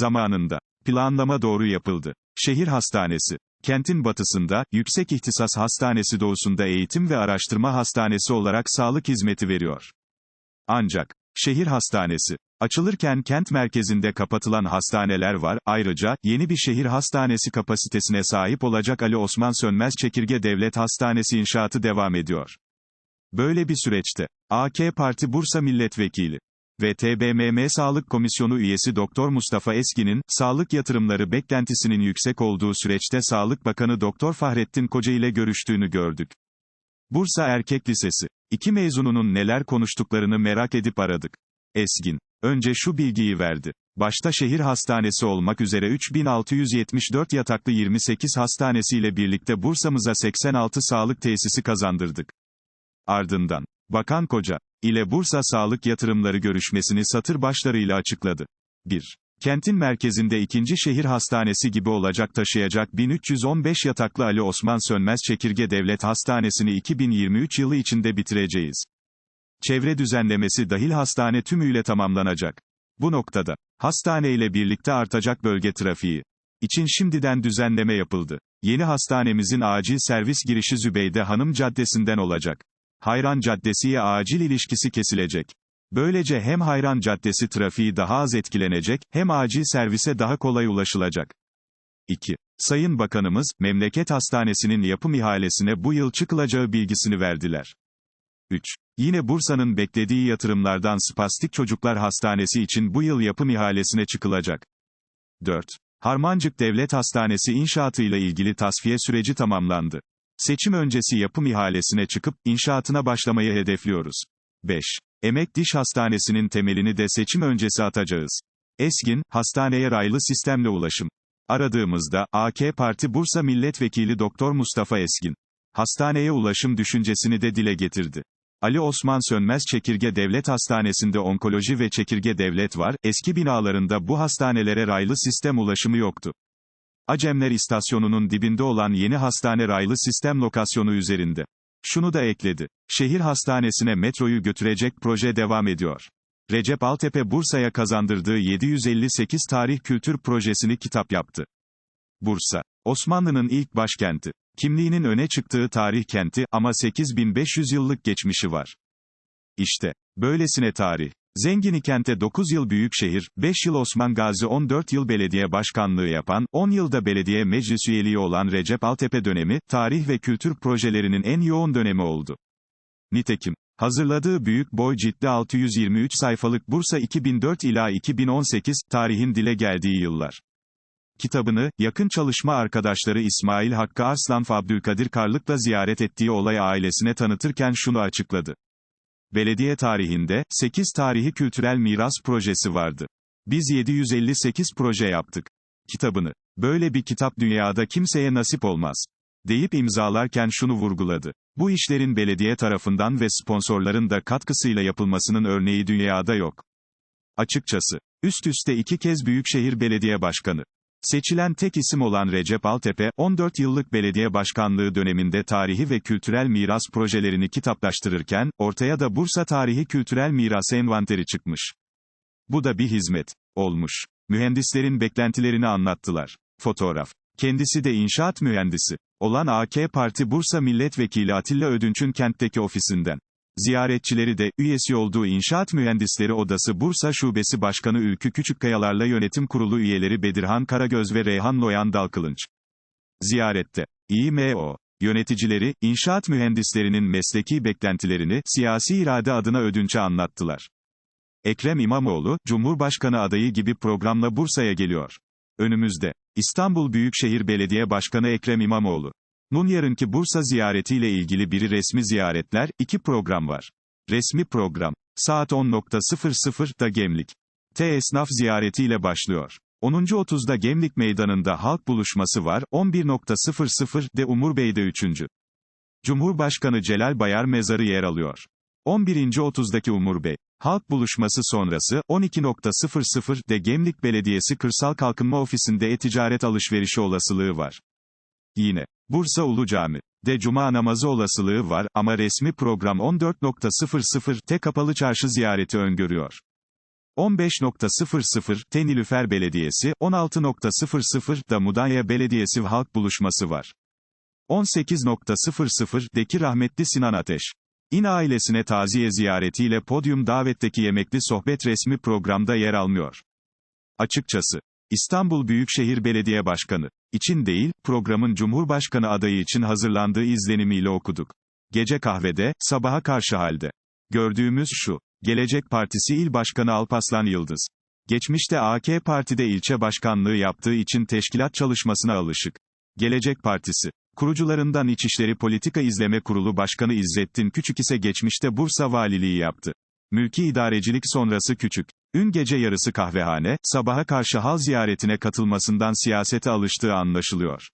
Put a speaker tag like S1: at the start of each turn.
S1: Zamanında. Planlama doğru yapıldı. Şehir hastanesi. Kentin batısında, Yüksek İhtisas Hastanesi doğusunda eğitim ve araştırma hastanesi olarak sağlık hizmeti veriyor. Ancak, şehir hastanesi, açılırken kent merkezinde kapatılan hastaneler var, ayrıca, yeni bir şehir hastanesi kapasitesine sahip olacak Ali Osman Sönmez Çekirge Devlet Hastanesi inşaatı devam ediyor. Böyle bir süreçte, AK Parti Bursa Milletvekili ve TBMM Sağlık Komisyonu üyesi Doktor Mustafa Eskin'in, sağlık yatırımları beklentisinin yüksek olduğu süreçte Sağlık Bakanı Doktor Fahrettin Koca ile görüştüğünü gördük. Bursa Erkek Lisesi. İki mezununun neler konuştuklarını merak edip aradık. Esgin. Önce şu bilgiyi verdi. Başta şehir hastanesi olmak üzere 3674 yataklı 28 hastanesiyle birlikte Bursa'mıza 86 sağlık tesisi kazandırdık. Ardından, Bakan Koca, ile Bursa Sağlık Yatırımları görüşmesini satır başlarıyla açıkladı. 1. Kentin merkezinde ikinci şehir hastanesi gibi olacak taşıyacak 1315 yataklı Ali Osman Sönmez Çekirge Devlet Hastanesi'ni 2023 yılı içinde bitireceğiz. Çevre düzenlemesi dahil hastane tümüyle tamamlanacak. Bu noktada, hastane ile birlikte artacak bölge trafiği için şimdiden düzenleme yapıldı. Yeni hastanemizin acil servis girişi Zübeyde Hanım Caddesi'nden olacak. Hayran Caddesi'ye acil ilişkisi kesilecek. Böylece hem Hayran Caddesi trafiği daha az etkilenecek, hem acil servise daha kolay ulaşılacak. 2. Sayın Bakanımız, Memleket Hastanesi'nin yapım ihalesine bu yıl çıkılacağı bilgisini verdiler. 3. Yine Bursa'nın beklediği yatırımlardan Spastik Çocuklar Hastanesi için bu yıl yapım ihalesine çıkılacak. 4. Harmancık Devlet Hastanesi inşaatıyla ilgili tasfiye süreci tamamlandı. Seçim öncesi yapım ihalesine çıkıp, inşaatına başlamayı hedefliyoruz. 5. Emek Diş Hastanesi'nin temelini de seçim öncesi atacağız. Esgin, hastaneye raylı sistemle ulaşım. Aradığımızda, AK Parti Bursa Milletvekili Doktor Mustafa Esgin. Hastaneye ulaşım düşüncesini de dile getirdi. Ali Osman Sönmez Çekirge Devlet Hastanesi'nde onkoloji ve çekirge devlet var, eski binalarında bu hastanelere raylı sistem ulaşımı yoktu. Acemler İstasyonu'nun dibinde olan yeni hastane raylı sistem lokasyonu üzerinde. Şunu da ekledi. Şehir hastanesine metroyu götürecek proje devam ediyor. Recep Altepe Bursa'ya kazandırdığı 758 tarih kültür projesini kitap yaptı. Bursa, Osmanlı'nın ilk başkenti. Kimliğinin öne çıktığı tarih kenti ama 8500 yıllık geçmişi var. İşte, böylesine tarih. Zengini kente 9 yıl büyükşehir, 5 yıl Osman Gazi 14 yıl belediye başkanlığı yapan, 10 yılda belediye meclis üyeliği olan Recep Altepe dönemi, tarih ve kültür projelerinin en yoğun dönemi oldu. Nitekim, hazırladığı büyük boy ciddi 623 sayfalık Bursa 2004 ila 2018, tarihin dile geldiği yıllar. Kitabını, yakın çalışma arkadaşları İsmail Hakkı Arslan Abdülkadir Karlık'la ziyaret ettiği olay ailesine tanıtırken şunu açıkladı. Belediye tarihinde, 8 tarihi kültürel miras projesi vardı. Biz 758 proje yaptık. Kitabını. Böyle bir kitap dünyada kimseye nasip olmaz. Deyip imzalarken şunu vurguladı. Bu işlerin belediye tarafından ve sponsorların da katkısıyla yapılmasının örneği dünyada yok. Açıkçası, üst üste iki kez Büyükşehir Belediye Başkanı. Seçilen tek isim olan Recep Altepe, 14 yıllık belediye başkanlığı döneminde tarihi ve kültürel miras projelerini kitaplaştırırken, ortaya da Bursa Tarihi Kültürel Miras Envanteri çıkmış. Bu da bir hizmet olmuş. Mühendislerin beklentilerini anlattılar. Fotoğraf. Kendisi de inşaat mühendisi olan AK Parti Bursa Milletvekili Atilla Ödünç'ün kentteki ofisinden. Ziyaretçileri de, üyesi olduğu İnşaat Mühendisleri Odası Bursa Şubesi Başkanı Ülkü Küçükkayalar'la Yönetim Kurulu üyeleri Bedirhan Karagöz ve Reyhan Loyan Dalkılınç. Ziyarette, İMO, yöneticileri, inşaat mühendislerinin mesleki beklentilerini, siyasi irade adına ödünçe anlattılar. Ekrem İmamoğlu, Cumhurbaşkanı adayı gibi programla Bursa'ya geliyor. Önümüzde, İstanbul Büyükşehir Belediye Başkanı Ekrem İmamoğlu. Nun yarınki Bursa ziyaretiyle ilgili biri resmi ziyaretler, iki program var. Resmi program, saat 10.00'da Gemlik. T esnaf ziyaretiyle başlıyor. 10.30'da Gemlik Meydanı'nda halk buluşması var, 11.00'de Umur Bey'de 3. Cumhurbaşkanı Celal Bayar mezarı yer alıyor. 11.30'daki Umur Bey. Halk buluşması sonrası, 12.00'de Gemlik Belediyesi Kırsal Kalkınma Ofisi'nde e-ticaret alışverişi olasılığı var. Yine, Bursa Ulu Cami de cuma namazı olasılığı var ama resmi program 14.00'te kapalı çarşı ziyareti öngörüyor. 15.00 Tenilüfer Belediyesi, 16.00'da Mudanya Belediyesi halk buluşması var. 18.00'deki rahmetli Sinan Ateş. İn ailesine taziye ziyaretiyle podyum davetteki yemekli sohbet resmi programda yer almıyor. Açıkçası, İstanbul Büyükşehir Belediye Başkanı için değil, programın Cumhurbaşkanı adayı için hazırlandığı izlenimiyle okuduk. Gece kahvede, sabaha karşı halde. Gördüğümüz şu. Gelecek Partisi İl Başkanı Alpaslan Yıldız. Geçmişte AK Parti'de ilçe başkanlığı yaptığı için teşkilat çalışmasına alışık. Gelecek Partisi. Kurucularından İçişleri Politika İzleme Kurulu Başkanı İzzettin Küçük ise geçmişte Bursa Valiliği yaptı. Mülki idarecilik sonrası Küçük. Ün gece yarısı kahvehane, sabaha karşı hal ziyaretine katılmasından siyasete alıştığı anlaşılıyor.